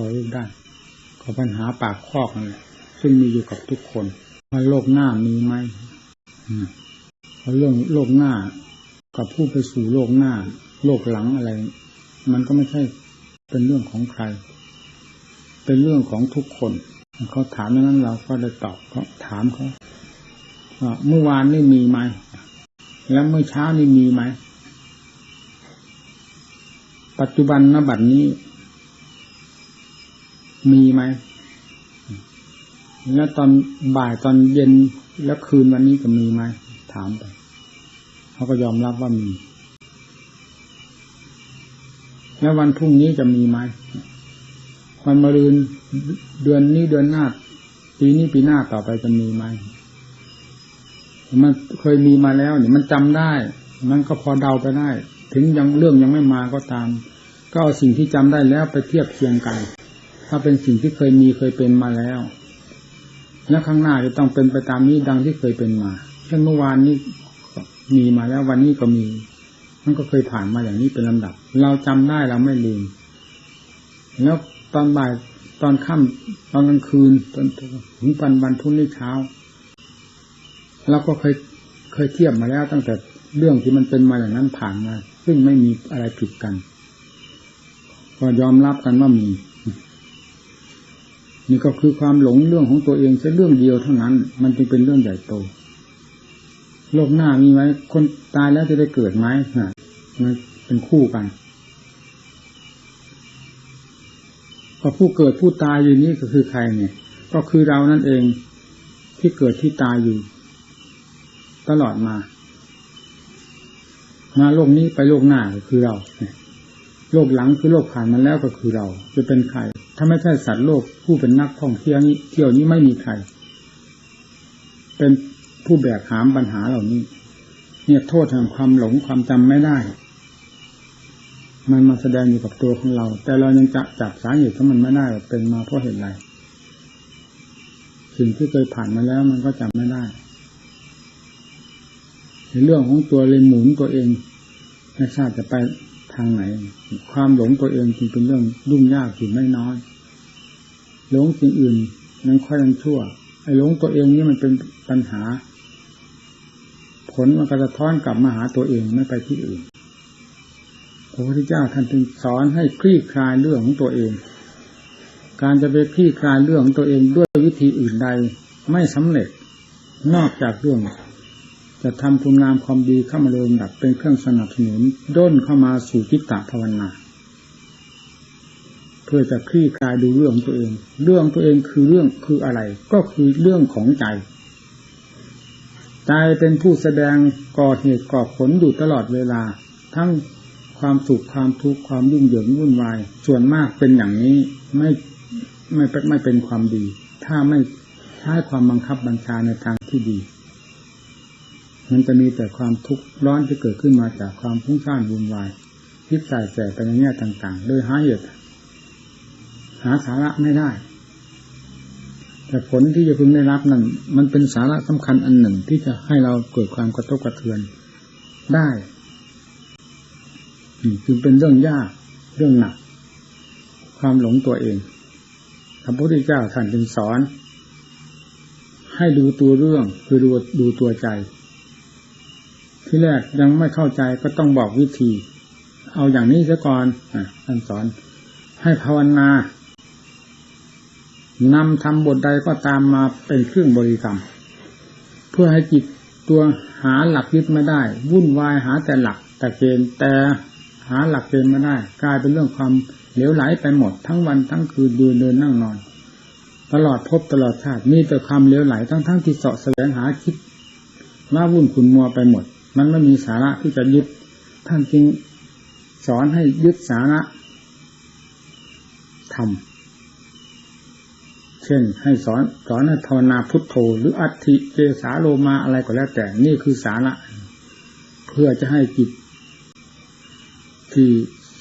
อรู้ได้ก็ปัญหาปากคอกนั่นแหละซึ่งมีอยู่กับทุกคนว่าโลกหน้ามีไหมเพราะเรื่องโลกหน้ากับผู้ไปสู่โลกหน้า โลกหลังอะไร มันก็ไม่ใช่เป็นเรื่องของใคร เป็นเรื่องของทุกคนเขาถามดังนั้นเราก็ได้ตอบเขาถามเขาว่าเมื่อวานนี่มีไหมแล้วเมื่อเช้านี่มีไหมปัจจุบันนบัดนี้ มีไหมแล้วตอนบ่ายตอนเย็นแล้วคืนวันนี้จะมีไหมถามไปเขาก็ยอมรับว่ามี แล้ววันพรุ่งนี้จะมีไหมวันมะรืนเดือนนี้เดือนหน้าปีนี้ปีหน้าต่อไปจะมีไหมมันเคยมีมาแล้วเนี่ยมันจำได้ มันก็พอเดาไปได้ ถึงยังเรื่องยังไม่มาก็ตาม ก็เอาสิ่งที่จำได้แล้วไปเทียบเคียงกัน ถ้าเป็นสิ่งที่เคยมีเคยเป็นมาแล้ว และข้างหน้าจะต้องเป็นไปตามนี้ดังที่เคยเป็นมา เช่นเมื่อวานนี้มีมาแล้ววันนี้ก็มี มันก็เคยผ่านมาอย่างนี้เป็นลำดับ เราจำได้เราไม่ลืม แล้วตอนบ่ายตอนค่ำตอนกลางคืนตอนถึงวันวันทุ่นี้เช้าเราก็เคยเคยเทียบมาแล้วตั้งแต่เรื่องที่มันเป็นมาอย่างนั้นผ่านมาซึ่งไม่มีอะไรผิดกัน ก็ยอมรับกันว่ามี นี่ก็คือความหลงเรื่องของตัวเองแค่เรื่องเดียวเท่านั้น มันจึงเป็นเรื่องใหญ่โตโลกหน้ามีไหมคนตายแล้วจะได้เกิดไหมฮะมันเป็นคู่กันพอผู้เกิดผู้ตายอยู่นี่ก็คือใครเนี่ย ก็คือเรานั่นเองที่เกิดที่ตายอยู่ ตลอดมามาโลกนี้ไปโลกหน้าก็คือเรา โลกหลังคือโลกผ่านมาแล้วก็คือเรา จะเป็นใคร ถ้าไม่ใช่สัตว์โลกผู้เป็นนักท่องเที่ยวนี้เที่ยวนี้ไม่มีใคร เป็นผู้แบกหามปัญหาเหล่านี้ เนี่ยโทษแห่งความหลงความจำไม่ได้ มันมาแสดงอยู่กับตัวของเรา แต่เรายังจะจับสาเหตุของมันไม่ได้ว่าเป็นมาเพราะเหตุไรสิ่งที่เคยผ่านมาแล้วมันก็จำไม่ได้ในเรื่องของตัวเลยหมุนตัวเองไม่ทราบจะไป ทางไหน ความหลงตัวเองจึงเป็นเรื่องยุ่งยากถึงไม่น้อยหลงสิ่งอื่นนั้นค่อยยังชั่ว ไอ้หลงตัวเองนี่มันเป็นปัญหา ผลมันก็จะท้อนกลับมาหาตัวเองไม่ไปที่อื่นพระพุทธเจ้าท่านจึงสอนให้คลี่คลายเรื่องของตัวเอง การจะไปคลี่คลายเรื่องของตัวเองด้วยวิธีอื่นใดไม่สำเร็จนอกจากเรื่อง จะทำคุณงามความดีเข้ามาโดยดับเป็นเครื่องสนับสนุนด้นเข้ามาสู่จิตตภาวนา เพื่อจะคลี่คลายดูเรื่องตัวเอง เรื่องตัวเองคือเรื่องคืออะไร ก็คือเรื่องของใจ ใจเป็นผู้แสดงก่อเหตุก่อผลอยู่ตลอดเวลา ทั้งความสุขความทุกข์ความยุ่งเหยิงวุ่นวาย ส่วนมากเป็นอย่างนี้ไม่ไม่ไม่เป็นความดี ถ้าไม่ใช้ความบังคับบัญชาในทางที่ดี มันจะมีแต่ความทุกข์ร้อนที่เกิดขึ้นมาจากความพุ่งสร้างวุ่นวายคิดใส่แสไปในแง่ต่าง ๆ โดยหาเหตุหาสาระไม่ได้ แต่ผลที่จะพึงได้รับนั้นมันเป็นสาระสำคัญอันหนึ่งที่จะให้เราเกิดความกระทบกระเทือนได้จึงเป็นเรื่องยากเรื่องหนัก ความหลงตัวเองพระพุทธเจ้าท่านจึงสอน ให้ดูตัวเรื่องคือดูดูตัวใจ ที่แรกยังไม่เข้าใจก็ต้องบอกวิธี เอาอย่างนี้ซะก่อนท่านสอน ให้ภาวนานำทำบทใดก็ตามมาเป็นเครื่องบริกรรม เพื่อให้จิตตัวหาหลักยึดไม่ได้ วุ่นวายหาแต่หลักแต่เกณฑ์แต่หาหลักเกณฑ์ไม่ได้ กลายเป็นเรื่องความเหลวไหลไปหมดทั้งวันทั้งคืนเดินเดินนั่งนอน ตลอดพบตลอดชาติมีแต่ความเหลวไหลทั้งทั้งที่เสาะแสวงหาคิดว่าวุ่นขุนมัวไปหมด มันไม่มีสาระที่จะยึดท่านจึงสอนให้ยึดสาระทำเช่นให้สอนสอนให้ภาวนาพุทโธ หรืออัติเจสาโลมาอะไรก็แล้วแต่ นี่คือสาระ เพื่อจะให้จิต ที่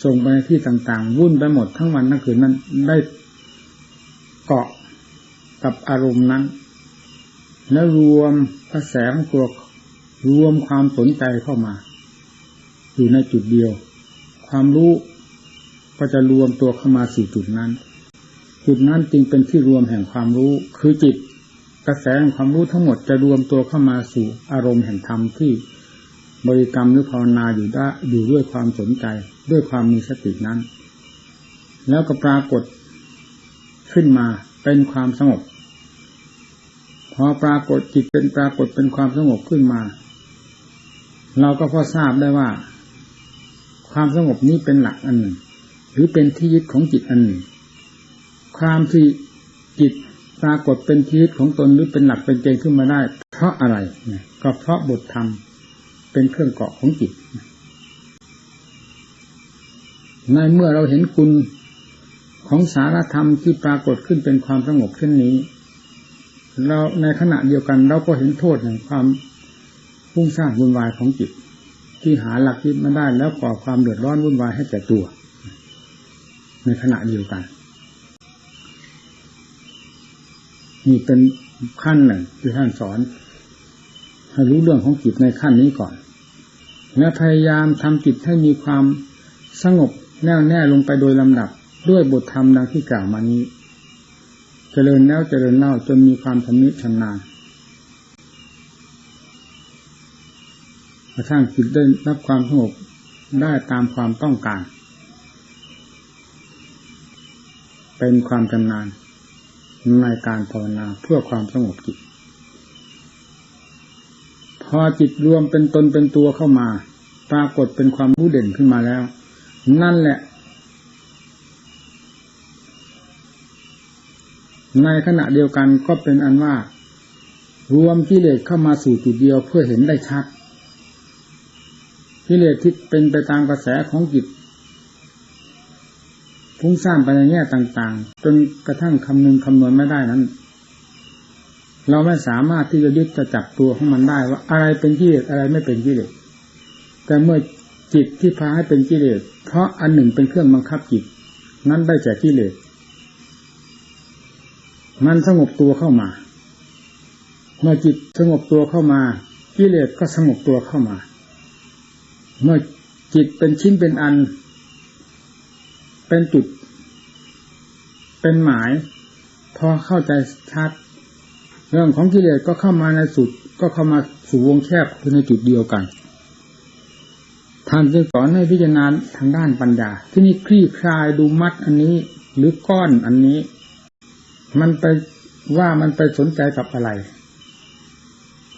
ส่งไปในที่ต่าง ๆ วุ่นไปหมดทั้งวันทั้งคืนนั้นได้เกาะกับอารมณ์นั้น แล้วรวมกระแสของตัว รวมความสนใจเข้ามา อยู่ในจุดเดียว ความรู้ก็จะรวมตัวเข้ามาสู่จุดนั้น จุดนั้นจึงเป็นที่รวมแห่งความรู้ คือจิตกระแสแห่งความรู้ทั้งหมดจะรวมตัวเข้ามาสู่อารมณ์แห่งธรรมที่บริกรรมหรือภาวนาอยู่ได้อยู่ด้วยความสนใจ ด้วยความมีสตินั้น แล้วก็ปรากฏขึ้นมาเป็นความสงบพอปรากฏจิตเป็นปรากฏเป็นความสงบขึ้นมา เราก็พอทราบได้ว่า ความสงบนี้เป็นหลักอันหนึ่ง หรือเป็นที่ยึดของจิตอันหนึ่ง ความที่จิตปรากฏเป็นที่ยึดของตนหรือเป็นหลักเป็นเกณฑ์ขึ้นมาได้ เพราะอะไรก็เพราะบทธรรมเป็นเครื่องเกาะของจิตในเมื่อเราเห็นคุณของสารธรรมที่ปรากฏขึ้นเป็นความสงบเช่นนี้ เราในขณะเดียวกันเราก็เห็นโทษแห่งความ ฟุ้งซ่านวุ่นวายของจิต ที่หาหลักยึดมาได้แล้วก่อความเดือดร้อนวุ่นวายให้แก่ตัว ในขณะเดียวกันนี่เป็นขั้นหนึ่งที่ท่านสอนให้รู้เรื่องของจิตในขั้นนี้ก่อน และพยายามทำจิตให้มีความสงบแน่วแน่ลงไปโดยลำดับ ด้วยบทธรรมดังที่กล่าวมานี้ เจริญแล้วเจริญเล่าจนมีความชำนิชำนาญ ระทั่งจิตได้รับความสงบได้ตามความต้องการ เป็นความชำนาญในการภาวนาเพื่อความสงบจิต พอจิตรวมเป็นตนเป็นตัวเข้ามา ปรากฏเป็นความรู้เด่นขึ้นมาแล้ว นั่นแหละ ในขณะเดียวกันก็เป็นอันว่า รวมกิเลสเข้ามาสู่จุดเดียวเพื่อเห็นได้ชัด กิเลสที่เป็นไปตามกระแสของจิตพุ่งสร้างไปในแง่ต่าง ๆ จนกระทั่งคำนึงคำนวณไม่ได้นั้น เราไม่สามารถที่จะยึดจะจับตัวของมันได้ว่าอะไรเป็นกิเลสอะไรไม่เป็นกิเลสแต่เมื่อจิตที่พาให้เป็นกิเลสเพราะอันหนึ่งเป็นเครื่องบังคับจิต นั้นได้แก่กิเลสมันสงบตัวเข้ามา เมื่อจิตสงบตัวเข้ามากิเลสก็สงบตัวเข้ามา เมื่อจิตเป็นชิ้นเป็นอัน เป็นจุด เป็นหมาย พอเข้าใจชัด เรื่องของกิเลสก็เข้ามาในสุด ก็เข้ามาสู่วงแคบคือในจุดเดียวกันท่านจึงสอนให้พิจารณาทางด้านปัญญา ที่นี่คลี่คลายดูมัดอันนี้ หรือก้อนอันนี้ มันไปว่ามันไปสนใจกับอะไร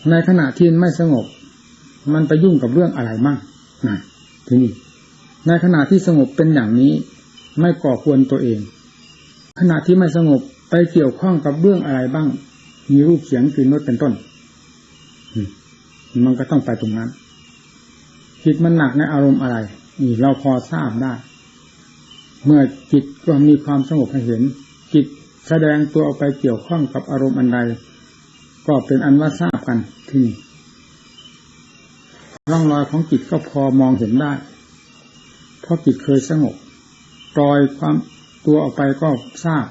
ในขณะที่ไม่สงบ มันไปยุ่งกับเรื่องอะไรมั่ง นะที่นี่ ในขณะที่สงบเป็นอย่างนี้ ไม่ก่อควรตัวเอง ขณะที่ไม่สงบไปเกี่ยวข้องกับเรื่องอะไรบ้าง มีรูปเสียงกลิ่นรสเป็นต้นมันก็ต้องไปตรงนั้นจิตมันหนักในอารมณ์อะไรนี่เราพอทราบได้ เมื่อจิตก็มีความสงบให้เห็น จิตแสดงตัวออกไปเกี่ยวข้องกับอารมณ์อันใด ก็เป็นอันว่าทราบกันที่นี่ ร่องรอยของจิตก็พอมองเห็นได้ เพราะจิตเคยสงบปล่อยความตัวออกไปก็ทราบ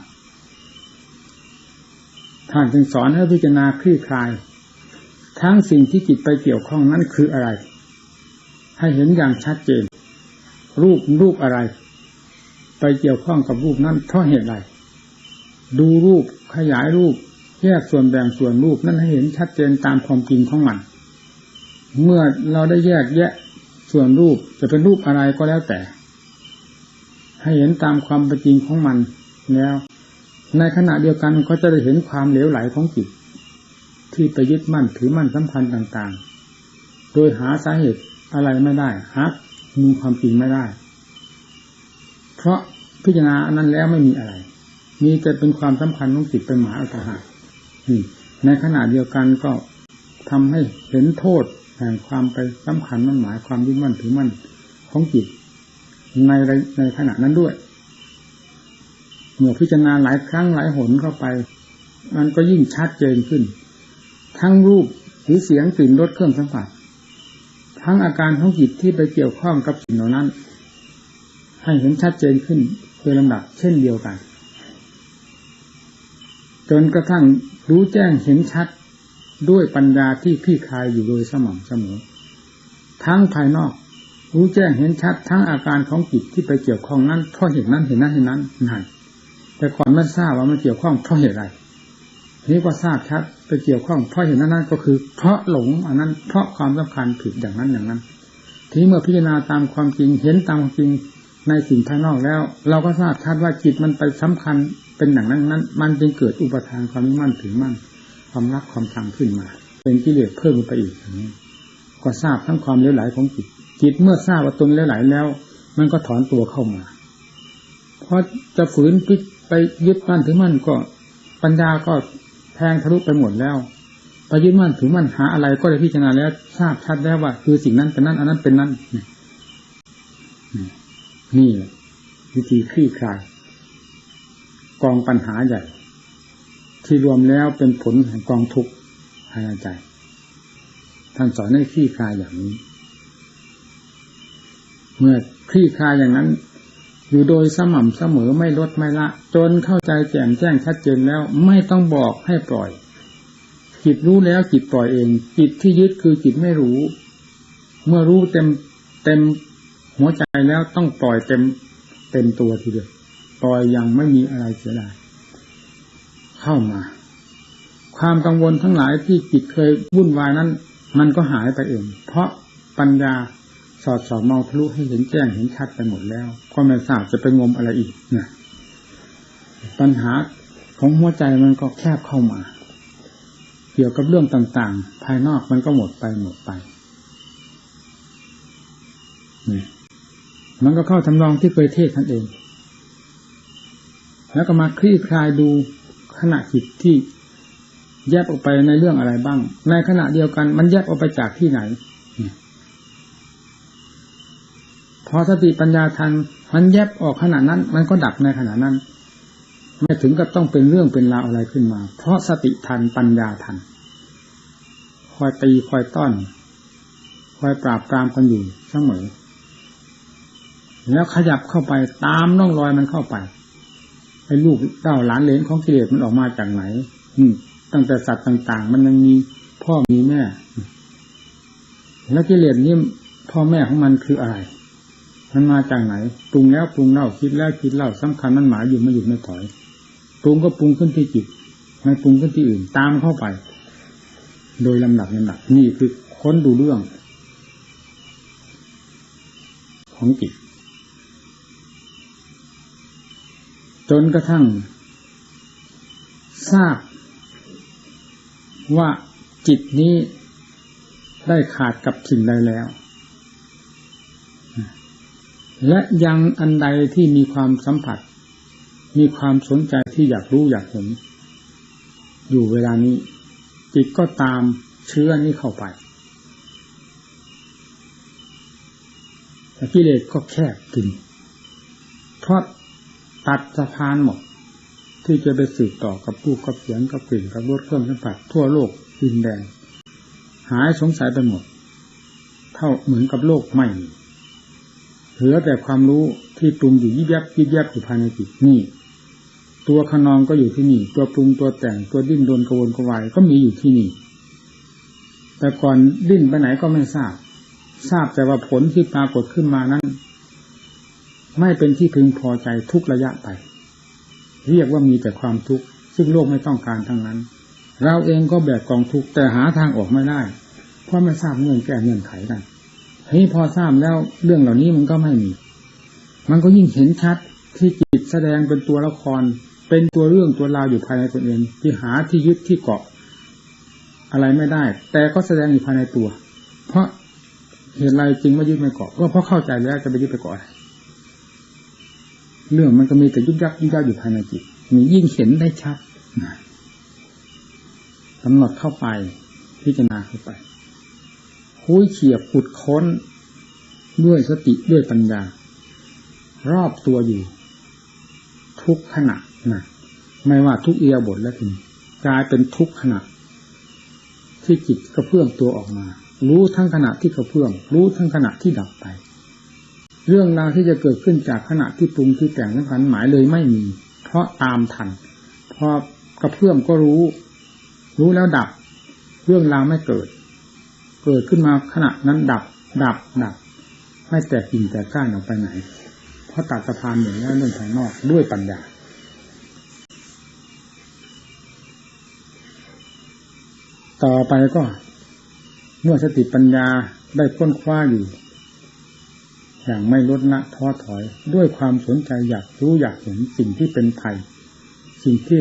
ท่านจึงสอนให้พิจารณาคลี่คลาย ทั้งสิ่งที่จิตไปเกี่ยวข้องนั้นคืออะไร ให้เห็นอย่างชัดเจน รูปรูปอะไร ไปเกี่ยวข้องกับรูปนั้นเพราะเหตุใดดูรูปขยายรูป แยกส่วนแบ่งส่วนรูปนั้นให้เห็นชัดเจนตามความจริงของมัน เมื่อเราได้แยกแยะส่วนรูปจะเป็นรูปอะไรก็แล้วแต่ ให้เห็นตามความเป็นจริงของมันแล้ว ในขณะเดียวกันก็จะได้เห็นความเหลวไหลของจิต ที่ไปยึดมั่นถือมั่นสัมพันธ์ต่างๆ โดยหาสาเหตุอะไรไม่ได้หามีความจริงไม่ได้ เพราะพิจารณาอันนั้นแล้วไม่มีอะไร มีแต่เป็นความสำคัญของจิตเป็นหมาอัตหาในขณะเดียวกันก็ทำให้เห็นโทษ แห่งความไปสำคัญมั่นหมายความยึดมั่นถือมั่นของจิตในในขณะนั้นด้วย เมื่อพิจารณาหลายครั้งหลายหนเข้าไป มันก็ยิ่งชัดเจนขึ้น ทั้งรูปหรือเสียงกลิ่นรสเครื่องสัมผัส ทั้งอาการของจิตที่ไปเกี่ยวข้องกับสิ่งเหล่านั้น ให้เห็นชัดเจนขึ้นโดยลำดับเช่นเดียวกัน จนกระทั่งรู้แจ้งเห็นชัด ด้วยปัญญาที่พี่คายอยู่โดยสม่ำเสมอ ทั้งภายนอก รู้แจ้งเห็นชัดทั้งอาการของจิตที่ไปเกี่ยวข้องนั้นเพราะเห็นนั้นเห็นนั้นเห็นนั้นนั่นแต่ก่อนไม่ทราบว่ามันเกี่ยวข้องเพราะเหตุอะไรทีนี้ก็ทราบชัดไปเกี่ยวข้องเพราะเหตุนั้นนั่นก็คือ เพราะหลงอันนั้นเพราะความสำคัญผิดอย่างนั้นอย่างนั้น ทีนี้เมื่อพิจารณาตามความจริงเห็นตามความจริงในสิ่งภายนอกแล้ว เราก็ทราบชัดว่าจิตมันไปสำคัญเป็นอย่างนั้นนั้น มันจึงเกิดอุปทานความมั่นถือมั่น ความรักความชังขึ้นมา เป็นกิเลสเพิ่มขึ้นไปอีกอย่างนี้ ก็ทราบทั้งความเลวไหลของจิตจิตเมื่อทราบว่าตนเลวไหลแล้ว มันก็ถอนตัวเข้ามาเพราะจะฝืนไปยึดมั่นถือมั่นก็ ปัญญาก็แทงทะลุไปหมดแล้วไปยึดมั่นถือมั่นหาอะไรก็ได้พิจารณาแล้ว ทราบชัดแล้วว่า คือสิ่งนั้นเป็นนั้นอันนั้นเป็นนั้นนี่วิธีคลี่คลายกองปัญหาใหญ่ ที่รวมแล้วเป็นผลแห่งกองทุกข์ภายในใจ ท่านสอนให้คลี่คลายอย่างนี้ เมื่อคลี่คลายอย่างนั้น อยู่โดยสม่ำเสมอไม่ลดไม่ละ จนเข้าใจแจ่มแจ้งชัดเจนแล้วไม่ต้องบอกให้ปล่อย จิตรู้แล้วจิตปล่อยเอง จิตที่ยึดคือจิตไม่รู้ เมื่อรู้เต็มเต็มหัวใจแล้วต้องปล่อยเต็มเต็มตัวทีเดียวปล่อยอยังไม่มีอะไรเสียดาย เข้ามา ความกังวลทั้งหลายที่จิตเคยวุ่นวายนั้น มันก็หายไปเอง เพราะปัญญาสอดสอบมองทะลุให้เห็นแจ้งเห็นชัดไปหมดแล้ว ก็ไม่ทราบจะไปงมอะไรอีกนะปัญหาของหัวใจมันก็แคบเข้ามา เกี่ยวกับเรื่องต่างๆ ภายนอกมันก็หมดไปหมดไปนี่มันก็เข้าทำนองที่เคยเทศท่านเอง แล้วก็มาคลี่คลายดู ขณะจิตที่แยกออกไปในเรื่องอะไรบ้าง ในขณะเดียวกัน มันแยกออกไปจากที่ไหนพอสติปัญญาทันมันแยบออกขณะนั้น มันก็ดับในขณะนั้น ไม่ถึงกับต้องเป็นเรื่องเป็นราวอะไรขึ้นมา เพราะสติทันปัญญาทัน คอยตีคอยต้อน คอยปราบปรามกันอยู่เสมอ แล้วขยับเข้าไปตามน่องรอยมันเข้าไป ไอ้ลูกเต้าหลานเลนของกิเลสมันออกมาจากไหน อืม ตั้งแต่สัตว์ต่าง ๆ มันยังมีพ่อมีแม่ แล้วกิเลสนี่พ่อแม่ของมันคืออะไร มันมาจากไหน ปรุงแล้วปรุงเล่าคิดแล้วคิดเล่าสำคัญมันหมายอยู่ไม่หยุดไม่ถอย ปรุงก็ปรุงขึ้นที่จิตไม่ปรุงขึ้นที่อื่น ตามเข้าไป โดยลำดับลำดับนี่คือค้นดูเรื่อง ของจิต จนกระทั่ง ทราบ ว่าจิตนี้ได้ขาดกับสิ่งใดแล้ว และยังอันใดที่มีความสัมผัส มีความสนใจที่อยากรู้อยากเห็น อยู่เวลานี้ จิตก็ตามเชื้อนี้เข้าไปแต่กิเลสก็แคบกินเพราะ ตัดสะพานหมด ที่จะไปสืบต่อกับผู้กับเสียงกับกลิ่นกับรสเครื่องสัมผัสทั่วโลกดินแดงหายสงสัยไปหมด เท่าเหมือนกับโลกไม่มีเหลือแต่ความรู้ที่ปรุงอยู่ยิบยับยิบยับอยู่ภายในจิตนี่ตัวขนองก็อยู่ที่นี่ ตัวปรุงตัวแต่งตัวดิ้นโดนกระวนกระวายก็มีอยู่ที่นี่ แต่ก่อนดิ้นไปไหนก็ไม่ทราบ ทราบแต่ว่าผลที่ปรากฏขึ้นมานั้น ไม่เป็นที่พึงพอใจทุกระยะไป เรียกว่ามีแต่ความทุกข์ซึ่งโลกไม่ต้องการทั้งนั้น เราเองก็แบกกองทุกข์แต่หาทางออกไม่ได้ เพราะไม่ทราบเงื่อนแก้เงื่อนไขกันทีนี้พอทราบแล้วเรื่องเหล่านี้มันก็ไม่มี มันก็ยิ่งเห็นชัดที่จิตแสดงเป็นตัวละคร เป็นตัวเรื่องตัวราวอยู่ภายในตนเองที่หาที่ยึดที่เกาะ อะไรไม่ได้ แต่ก็แสดงอยู่ภายในตัว เพราะเหตุไรจริงไม่ยึดไม่เกาะก็เพราะเข้าใจแล้วจะไปยึดไปเกาะ เรื่องมันก็มีแต่ยุบยับยุบยับอยู่ภายในจิตมียิ่งเห็นได้ชัดกำหนดเข้าไป พิจารณาเข้าไปคุยเฉียบขุดค้น ด้วยสติด้วยปัญญา รอบตัวอยู่ ทุกขณะนะไม่ว่าทุกเอียบทแล้วถึงกลายเป็นทุกขณะ ที่จิตกระเพื่อมตัวออกมา รู้ทั้งขณะที่กระเพื่อมรู้ทั้งขณะที่ดับไป เรื่องราวที่จะเกิดขึ้นจากขณะที่ปรุงที่แต่งสังขารหมายเลยไม่มี เพราะตามทันพอกระเพื่อมก็รู้ รู้แล้วดับ เรื่องราวไม่เกิด เกิดขึ้นมาขณะนั้นดับ ดับดับไม่แต่กิ่งแต่ก้านออกไปไหน เพราะตัดสะพานเหมือนแล้วเรื่องภายนอกด้วยปัญญาต่อไปก็ เมื่อสติปัญญาได้ค้นคว้าอยู่ อย่างไม่ลดละท้อถอย ด้วยความสนใจอยากรู้อยากเห็นสิ่งที่เป็นภัย สิ่งที่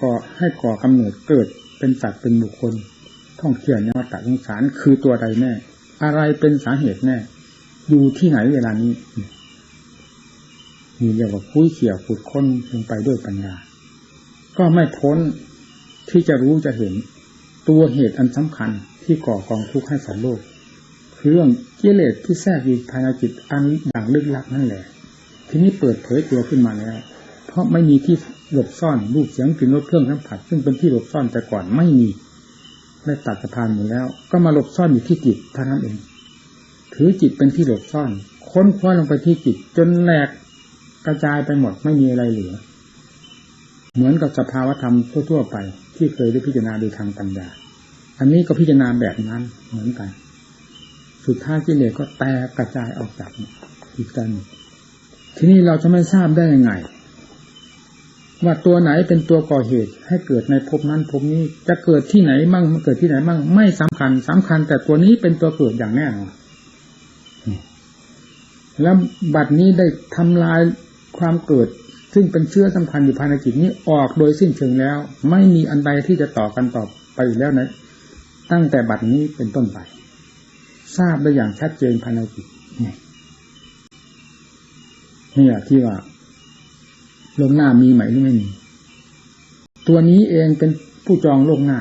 ก่อให้ก่อกำเนิดเกิดเป็นสัตว์เป็นบุคคล ท่องเที่ยวในวัฏสงสารคือตัวใดแน่ อะไรเป็นสาเหตุแน่อยู่ที่ไหนเวลานี้มีเรียกว่าคุยเขี่ยวขุดค้นลงไปด้วยปัญญา ก็ไม่พ้นที่จะรู้จะเห็น ตัวเหตุอันสำคัญที่ก่อกองทุกข์ให้สัตว์โลก คือเรื่องกิเลสที่แทรกอยู่ภายในจิตอันอย่างลึกลับนั่นแหละ ทีนี้เปิดเผยตัวขึ้นมาแล้ว เพราะไม่มีที่หลบซ่อนรูปเสียงกลิ่นรสเครื่องสัมผัสซึ่งเป็นที่หลบซ่อนแต่ก่อนไม่มีได้ตัดสะพานหมดแล้ว ก็มาหลบซ่อนอยู่ที่จิตเท่านั้นเอง ถือจิตเป็นที่หลบซ่อน ค้นคว้าลงไปที่จิต จนแหลกกระจายไปหมดไม่มีอะไรเหลือ เหมือนกับสภาวธรรมทั่วๆไป ที่เคยได้พิจารณาโดยทางปัญญา อันนี้ก็พิจารณาแบบนั้นเหมือนกัน สุดท้ายกิเลสก็แตกกระจายออกจากอีกกันทีนี้เราจะไม่ทราบได้ยังไง ว่าตัวไหนเป็นตัวก่อเหตุ ให้เกิดในภพนั้นภพนี้จะเกิดที่ไหนมั่งเกิดที่ไหนมั่งไม่สำคัญสำคัญ แต่ตัวนี้เป็นตัวเกิดอย่างแน่นอนแล้วบัดนี้ได้ทำลายความเกิด ซึ่งเป็นเชื้อสำคัญอยู่ภายในจิตนี้ออกโดยสิ้นเชิงแล้ว ไม่มีอันใดที่จะต่อกันต่อไปอีกแล้วนะ ตั้งแต่บัดนี้เป็นต้นไป ทราบได้อย่างชัดเจนภายในจิตนี่นี่ที่ว่าโลกหน้ามีไหมหรือไม่มี ตัวนี้เองเป็นผู้จองโลกหน้า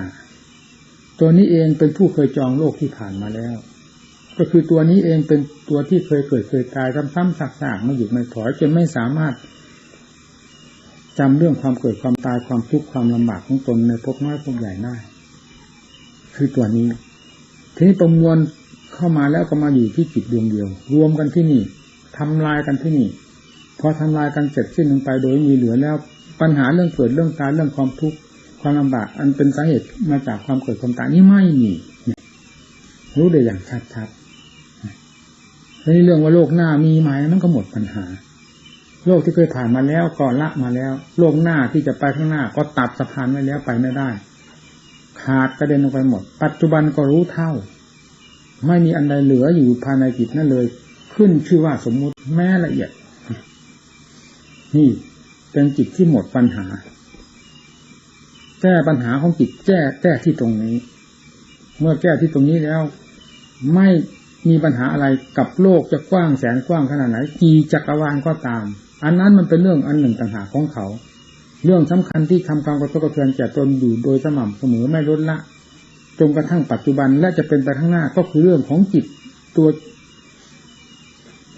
ตัวนี้เองเป็นผู้เคยจองโลกที่ผ่านมาแล้ว ก็คือตัวนี้เองเป็นตัวที่เคยเกิดเคยตายซ้ำๆซักๆไม่หยุดไม่ถอยจนไม่สามารถจำเรื่องความเกิดความตายความทุกข์ความลำบากของตนในภพน้อยภพใหญ่ได้คือตัวนี้ทีนี้ประมวล เข้ามาแล้วก็มาอยู่ที่จิตดวงเดียว รวมกันที่นี่ทำลายกันที่นี่พอทำลายกันเสร็จสิ้นลงไปโดยมีเหลือแล้วปัญหาเรื่องเกิดเรื่องตายเรื่องความทุกข์ความลำบาก อันเป็นสาเหตุมาจากความเกิดความตายนี่ไม่มีรู้ได้อย่างชัดๆในเรื่องว่าโลกหน้ามีไหมมันก็หมดปัญหา โลกที่เคยผ่านมาแล้วก็ละมาแล้ว โลกหน้าที่จะไปข้างหน้า ก็ตัดสะพานไว้แล้วไปไม่ได้ ขาดกระเด็นลงไปหมด ปัจจุบันก็รู้เท่า ไม่มีอันใดเหลืออยู่ภายในจิตนั่นเลย ขึ้นชื่อว่าสมมุติแม้ละเอียด นี่เป็นจิตที่หมดปัญหา แก้ปัญหาของจิตแก้แก้ที่ตรงนี้ เมื่อแก้ที่ตรงนี้แล้ว ไม่มีปัญหาอะไรกับโลกจะกว้างแสนกว้างขนาดไหนกีจักรวาลก็ตาม อันนั้นมันเป็นเรื่องอันหนึ่งต่างหากของเขา เรื่องสำคัญที่ทำความกระทบกระเทือนแก่ตนอยู่โดยสม่ำเสมอไม่ลดละ จนกระทั่งปัจจุบันและจะเป็นไปข้างหน้าก็คือเรื่องของจิตตัว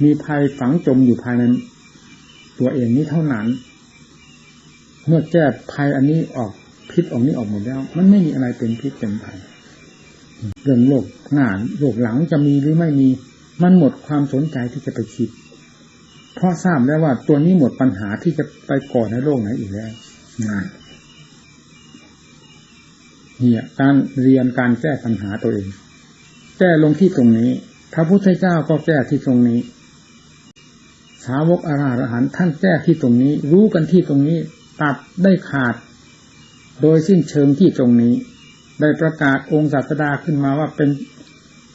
มีภัยฝังจมอยู่ภายในตัวเองนี้เท่านั้น เมื่อแก้ภัยอันนี้ออกพิษออกนี้ออกหมดแล้ว มันไม่มีอะไรเป็นพิษเป็นภัยเรื่องโลกหน้าโลกหลังจะมีหรือไม่มี มันหมดความสนใจที่จะไปคิด เพราะทราบแล้วว่าตัวนี้หมดปัญหาที่จะไปก่อในโลกไหนอีกแล้วนะ เนี่ยการเรียนการแก้ปัญหาตัวเอง แก้ลงที่ตรงนี้ พระพุทธเจ้าก็แก้ที่ตรงนี้ สาวกอาราหันท่านแก้ที่ตรงนี้ รู้กันที่ตรงนี้ ตัดได้ขาด โดยสิ้นเชิงที่ตรงนี้ ได้ประกาศองค์ศาสดาขึ้นมาว่าเป็น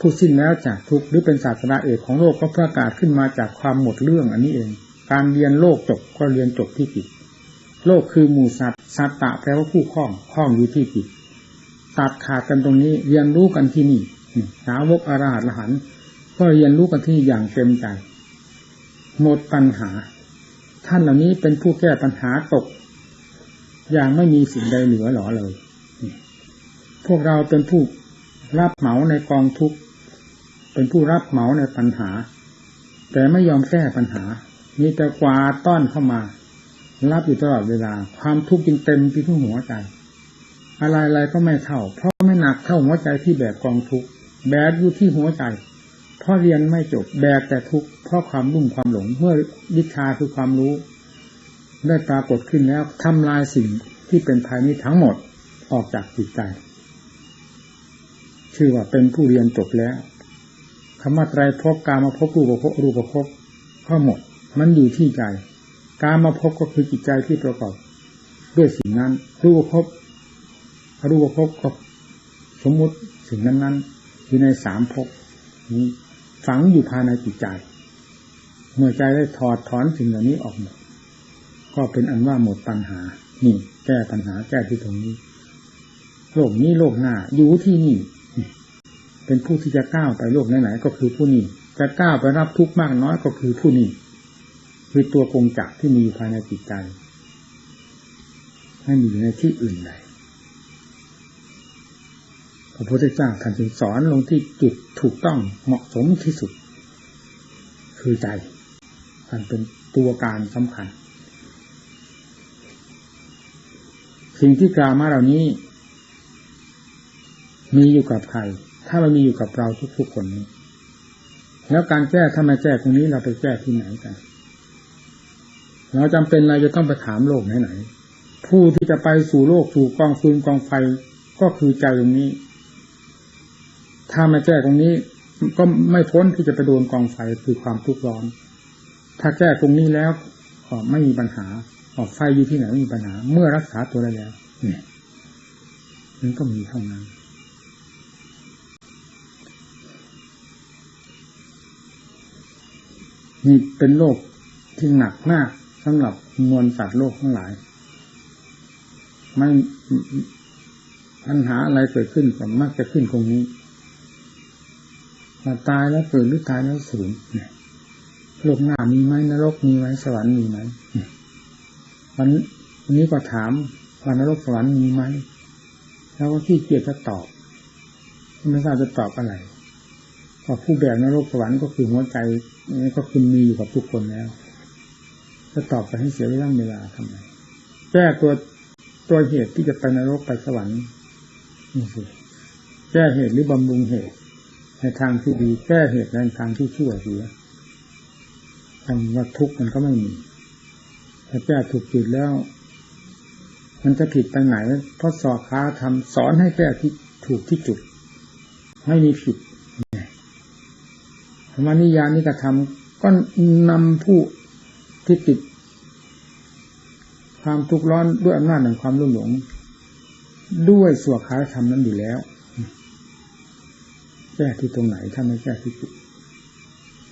ผู้สิ้นแล้วจากทุกข์หรือเป็นศาสดาเอกของโลกก็ประกาศขึ้นมาจากความหมดเรื่องอันนี้เอง การเรียนโลกจบก็เรียนจบที่จิตโลกคือหมู่สัตว์สัตตะแปลว่าผู้คล้องคล้องอยู่ที่จิต ตัดขาดกันตรงนี้ เรียนรู้กันที่นี่สาวกอาราหันก็เรียนรู้กันที่อย่างเต็มใจหมดปัญหา ท่านเหล่านี้เป็นผู้แก้ปัญหาตก อย่างไม่มีสิ่งใดเหลือหรอเลย พวกเราเป็นผู้รับเหมาในกองทุกเป็นผู้รับเหมาในปัญหา แต่ไม่ยอมแก้ปัญหา มีแต่กวาดต้อนเข้ามา รับอยู่ตลอดเวลา ความทุกข์จึงเต็มที่ทุกหัวใจ อะไรๆก็ไม่เท่า เพราะไม่หนักเท่าหัวใจที่แบกกองทุกแบกอยู่ที่หัวใจเพราะเรียนไม่จบแบกแต่ทุกเพราะความรุ่มความหลงเมื่อวิชาคือความรู้ ได้ปรากฏขึ้นแล้วทำลายสิ่งที่เป็นภายนี้ทั้งหมดออกจากจิตใจ ชื่อว่าเป็นผู้เรียนจบแล้วคำว่าไตรภพการมาพบรูปภพรูปภพก็หมด มันอยู่ที่ใจ การมาพบก็คือจิตใจที่ประกอบ ด้วยสิ่งนั้น รูปภพ รูปภพก็สมมุติสิ่งนั้นๆอยู่ในสามภพนี้ฝังอยู่ภายในจิตใจ เมื่อใจได้ถอดถอนสิ่งเหล่านี้ออกหมด ก็เป็นอันว่าหมดปัญหา นี่แก้ปัญหาแก้ที่ตรงนี้ โลกนี้โลกหน้าอยู่ที่นี่ เป็นผู้ที่จะก้าวไปโลกไหนๆก็คือผู้นี้ จะก้าวไปรับทุกข์มากน้อยก็คือผู้นี้ คือตัวกงจักรที่มีภายในจิตใจไม่มีในที่อื่นใด พระพุทธเจ้าท่านจึงสอนลงที่จุดถูกต้องเหมาะสมที่สุด คือใจมันเป็นตัวการสำคัญ สิ่งที่กล่าวมาเหล่านี้ มีอยู่กับใคร ถ้ามันมีอยู่กับเราทุกๆคนนี้แล้วการแก้ถ้าไมแก้ตรงนี้เราไปแก้ที่ไหนกัน เราจำเป็นเราจะต้องไปถามโลกไหนๆผู้ที่จะไปสู่โลกสู่กองฟืนกองไฟก็คือใจตรงนี้ ถ้าไม่แก้ตรงนี้ ก็ไม่พ้นที่จะไปโดนกองไฟคือความทุกข์ร้อน ถ้าแก้ตรงนี้แล้วก็ไม่มีปัญหา ออกไฟอยู่ที่ไหนไม่มีปัญหา เมื่อรักษาตัวได้แล้ว เนี่ยมันก็มีเท่านั้นนี่เป็นโรคที่หนักมากสำหรับมวลสัตว์โลกทั้งหลาย ไม่ปัญหาอะไรเกิดขึ้นก็มักจะขึ้นตรงนี้ มาตายแล้วเกิดหรือตายแล้วสูญเนี่ยโลกหน้ามีไหมนรกมีไหมสวรรค์มีไหมวันวันนี้ก็ถามว่านรกสวรรค์มีไหมแล้วก็ขี้เกียจจะตอบไม่ทราบจะตอบอะไรพราะผู้แบกนรกสวรรค์ก็คือหัวใจนี่ก็คือมีอยู่กับทุกคนแล้วจะตอบไปให้เสียเวลาเวลาทำไมแก้ตัวตัวเหตุที่จะไปนรกไปสวรรค์นี่สิแก้เหตุหรือบำรุงเหตุ ในทางที่ดีแก้เหตุในทางที่ชั่วเสียคำว่าทุกข์มันก็ไม่มี ถ้าแก้ถูกจุดแล้ว มันจะผิดไปไหนเพราะสอบค้าทำสอนให้แก้ที่ถูกที่จุด ไม่มีผิดธรรมนิยานิกระทำก็นำผู้ที่ติด ความทุกข์ร้อนด้วยอำนาจแห่งความรุ่มหลงด้วยส่วนค้าทำนั้นอยู่แล้ว แก้ที่ตรงไหนถ้าไม่แก้ที่จุด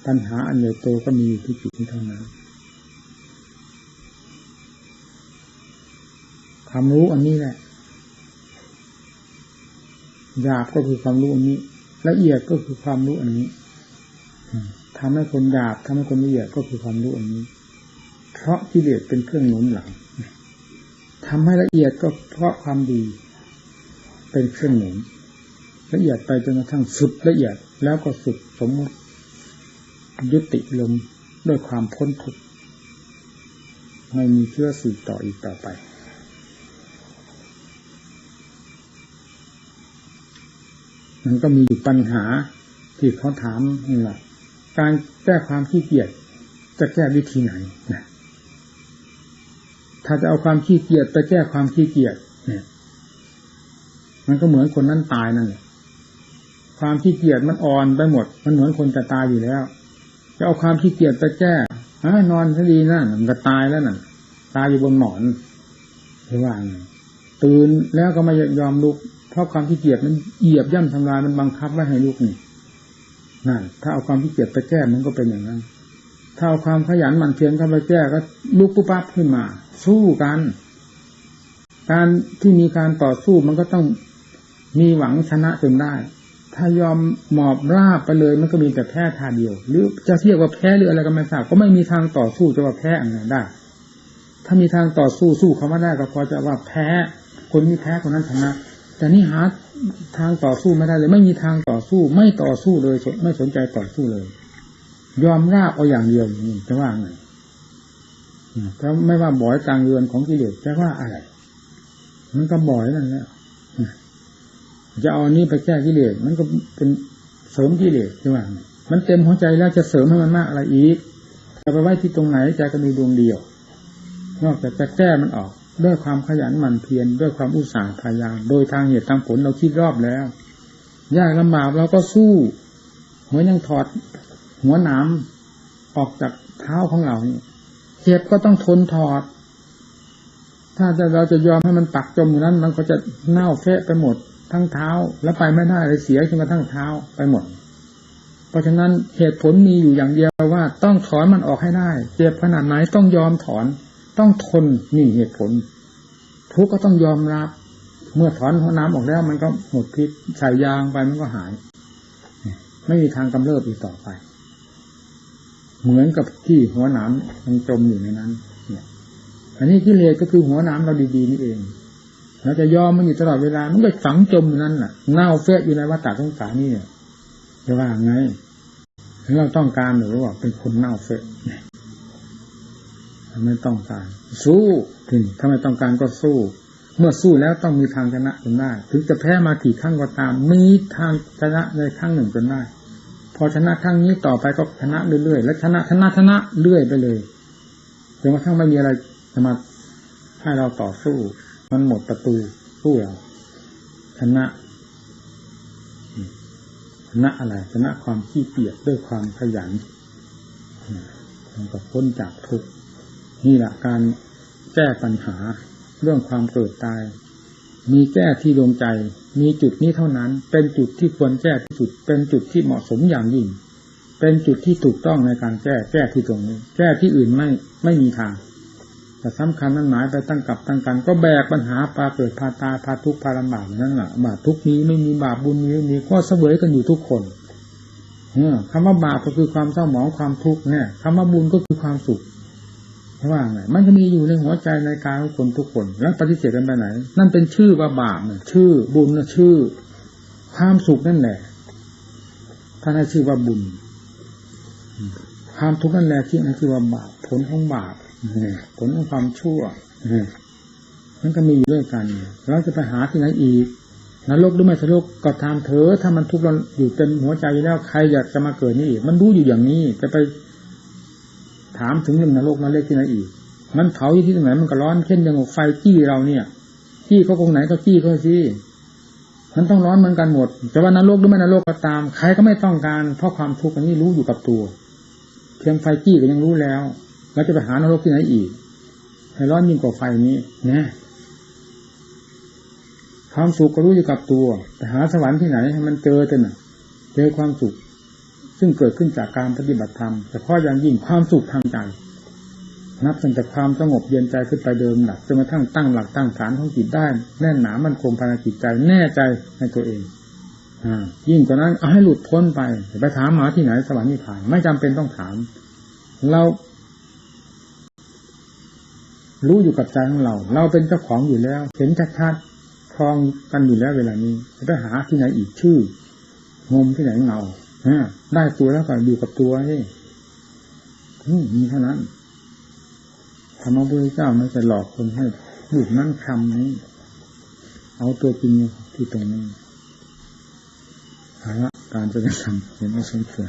ปัญหาอันใหญ่โตก็มีอยู่ที่จุดนี้เท่านั้นความรู้อันนี้แหละหยาบก็คือความรู้อันนี้ ละเอียดก็คือความรู้อันนี้ทำให้คนหยาบทำให้คนละเอียดก็คือความรู้อันนี้ เพราะกิเลสเป็นเครื่องหนุนหลังทำให้ละเอียดก็เพราะความดี เป็นเครื่องหนุน ละเอียดไปจนกระทั่งสุดละเอียดแล้วก็สุดสมมติยุติลงด้วยความพ้นทุกข์ไม่มีเชื้อสืบต่ออีกต่อไป มันก็มีอยู่ปัญหาที่เขาถามนี่แหละการแก้ความขี้เกียจจะแก้วิธีไหนนะถ้าจะเอาความขี้เกียจไปแก้ความขี้เกียจเนี่ย มันก็เหมือนคนนั้นตายนั่นแหละ ความขี้เกียจมันอ่อนไปหมด มันเหมือนคนจะตายอยู่แล้ว จะเอาความขี้เกียจไปแก้ฮะนอนซะดีนั่นมันก็ตายแล้วนั่นตายอยู่บนหมอนหรือว่าตื่นแล้วก็ไม่ยอมลุก เพราะความขี้เกียจมันเหยียบย่ำทำลายมันบังคับไว้ให้ลุกนี่นั่นถ้าเอาความขี้เกียจไปแก้มันก็เป็นอย่างนั้น ถ้าเอาความขยันหมั่นเพียรเข้าไปแก้ก็ลุกปุ๊บปั๊บขึ้นมา สู้กัน การที่มีการต่อสู้มันก็ต้องมีหวังชนะจนได้ ถ้ายอมหมอบราบไปเลยมันก็มีแต่แพ้ท่าเดียว หรือจะเทียบว่าแพ้หรืออะไรก็ไม่ทราบก็ไม่มีทางต่อสู้จะว่าแพ้อะไรได้ ถ้ามีทางต่อสู้สู้เขาไม่ได้ก็พอจะว่าแพ้คนนี้แพ้คนนั้นชนะแต่นี่หาทางต่อสู้ไม่ได้เลย ไม่มีทางต่อสู้ ไม่ต่อสู้เลยไม่สนใจต่อสู้เลย ยอมราบเอาอย่างเดียวนี่จะว่าไงถ้าไม่ว่าบ่อยกลางเรือนของกิเลสจะว่าอะไร มันก็บ่อยนั่นแหละ จะเอาอันนี้ไปแก้กิเลสมันก็เป็นเสริมกิเลสใช่ไหมมันเต็มหัวใจแล้วจะเสริมให้มันมากอะไรอีกจะไปไว้ที่ตรงไหนใจก็มีดวงเดียวนอกจากจะแก้มันออก ด้วยความขยันหมั่นเพียรด้วยความอุตสาห์พยายามโดยทางเหตุทางผลเราคิดรอบแล้วยากลำบากเราก็สู้หมือนยังถอด หัวหนามออกจากเท้าของเราเนี่ยเห็บก็ต้องทนถอด ถ้าจเราจะยอมให้มันปักจมอยู่นั้น มันก็จะเน่าเฟะไปหมด ทั้งเท้าแล้วไปไม่ได้เลยเสียจนกระทั่งเท้าไปหมด เพราะฉะนั้นเหตุผลมีอยู่อย่างเดียวว่าต้องถอนมันออกให้ได้เจ็บขนาดไหนต้องยอมถอน ต้องทนนี่เหตุผล ทุกข์ก็ต้องยอมรับ เมื่อถอนหัวน้ำออกแล้ว มันก็หมดพิษใส่ยางไปมันก็หาย ไม่มีทางกำเริบอีกต่อไป เหมือนกับที่หัวหนามมันจมอยู่ในนั้น เนี่ย อันนี้กิเลสก็คือหัวหนามเราดีๆนี่เอง เราจะยอมมันอยู่ตลอดเวลา มันก็ฝังจมอยู่นั่นน่ะ เน่าเฟะอยู่ในวัฏฏะสงสารนี่เนี่จะว่าไงเราต้องการหรือว่าเป็นคนเน่าเฟะไม่ต้องการ สู้ถึงถ้าไม่ต้องการก็สู้ เมื่อสู้แล้วต้องมีทางชนะจนได้ ถึงจะแพ้มากี่ครั้งก็ตาม มีทางชนะในครั้งหนึ่งจนได้ พอชนะครั้งนี้ต่อไปก็ชนะเรื่อยๆ และชนะชนะชนะเรื่อยไปเลยจนกระทั่งไม่มีอะไรจะมาให้เราต่อสู้ มันหมดประตูสู้เราชนะชนะอะไรชนะความขี้เกียจด้วยความขยันมันก็พ้นจากทุกนี่แหละการแก้ปัญหาเรื่องความเกิดตาย มีแก้ที่ดวงใจ มีจุดนี้เท่านั้น เป็นจุดที่ควรแก้ที่สุด เป็นจุดที่เหมาะสมอย่างยิ่ง เป็นจุดที่ถูกต้องในการแก้ แก้ที่ตรงนี้ แก้ที่อื่นไม่ไม่มีทาง แต่สำคัญนั้นหมายไปตั้งกับตั้งกัน ก็แบกปัญหาพาเกิดพาตาพาทุกพาลำบากนั่นแหละบาปทุกนี้ไม่มีบาปบุญนี้มีก็เสวยกันอยู่ทุกคนเนี่ยคำว่าบาปก็คือความเศร้าหมองความทุกข์เนี่ยคำว่าบุญก็คือความสุขเพราะว่าไงมันจะมีอยู่ในหัวใจในกายของคนทุกคน แล้วปฏิเสธกันไปไหน นั่นเป็นชื่อว่าบาปเนี่ยชื่อบุญนะชื่อ ความสุขนั่นแหละท่านให้ชื่อว่าบุญความทุกข์นั่นแหละที่นั่นคือว่าบาปผลของบาป ผลของความชั่วมันก็มีอยู่ด้วยกันเราจะไปหาที่ไหนอีกนรกหรือไม่นรกก็ตามเถอะถ้ามันทุกข์เราอยู่เต็มหัวใจแล้วใครอยากจะมาเกิดนี่อีก มันรู้อยู่อย่างนี้จะไปถามถึงเรื่องนรกนรกที่ไหนอีก มันเผาอยู่ที่ตรงไหนมันก็ร้อนเช่นอย่างไฟจี้เราเนี่ยจี้เขาคงไหนก็จี้เขาสิมันต้องร้อนเหมือนกันหมดจะว่านรกหรือไม่นรกก็ตาม ใครก็ไม่ต้องการเพราะความทุกข์อันนี้รู้อยู่กับตัว เพียงไฟจี้ก็ยังรู้แล้ว เราจะไปหานรกที่ไหนอีกให้ร้อนยิ่งกว่าไฟนี้นะความสุขก็รู้อยู่กับตัวแต่หาสวรรค์ที่ไหนให้มันเจอแต่น่ะ เจอความสุข ซึ่งเกิดขึ้นจากการปฏิบัติธรรมแต่ข้ออย่างยิ่งความสุขทางใจนับตั้งแต่ความสงบเย็นใจขึ้นไปเดิมหลักจนกระทั่งตั้งหลักตั้งฐานของจิตได้แน่นหนามันคงภายในจิตใจแน่ใจในตัวเองอ่ายิ่งกว่านั้นเอาให้หลุดพ้นไปไปถามหมาที่ไหนสวรรค์นิพพานไม่จำเป็นต้องถาม เรา รู้อยู่กับใจของเรา เราเป็นเจ้าของอยู่แล้ว เห็นชัดๆคลองกันอยู่แล้วเวลานี้จะไปหาที่ไหนอีกชื่องมที่ไหนเงาได้ตัวแล้วก็อยู่กับตัวนี่มีเท่านั้นธรรมะพุทธเจ้าไม่จะหลอกคนให้หยุดนั่งคำนี้ เอาตัวจริงที่ตรงนี้หาการจะได้ทำเห็นไม่สมควร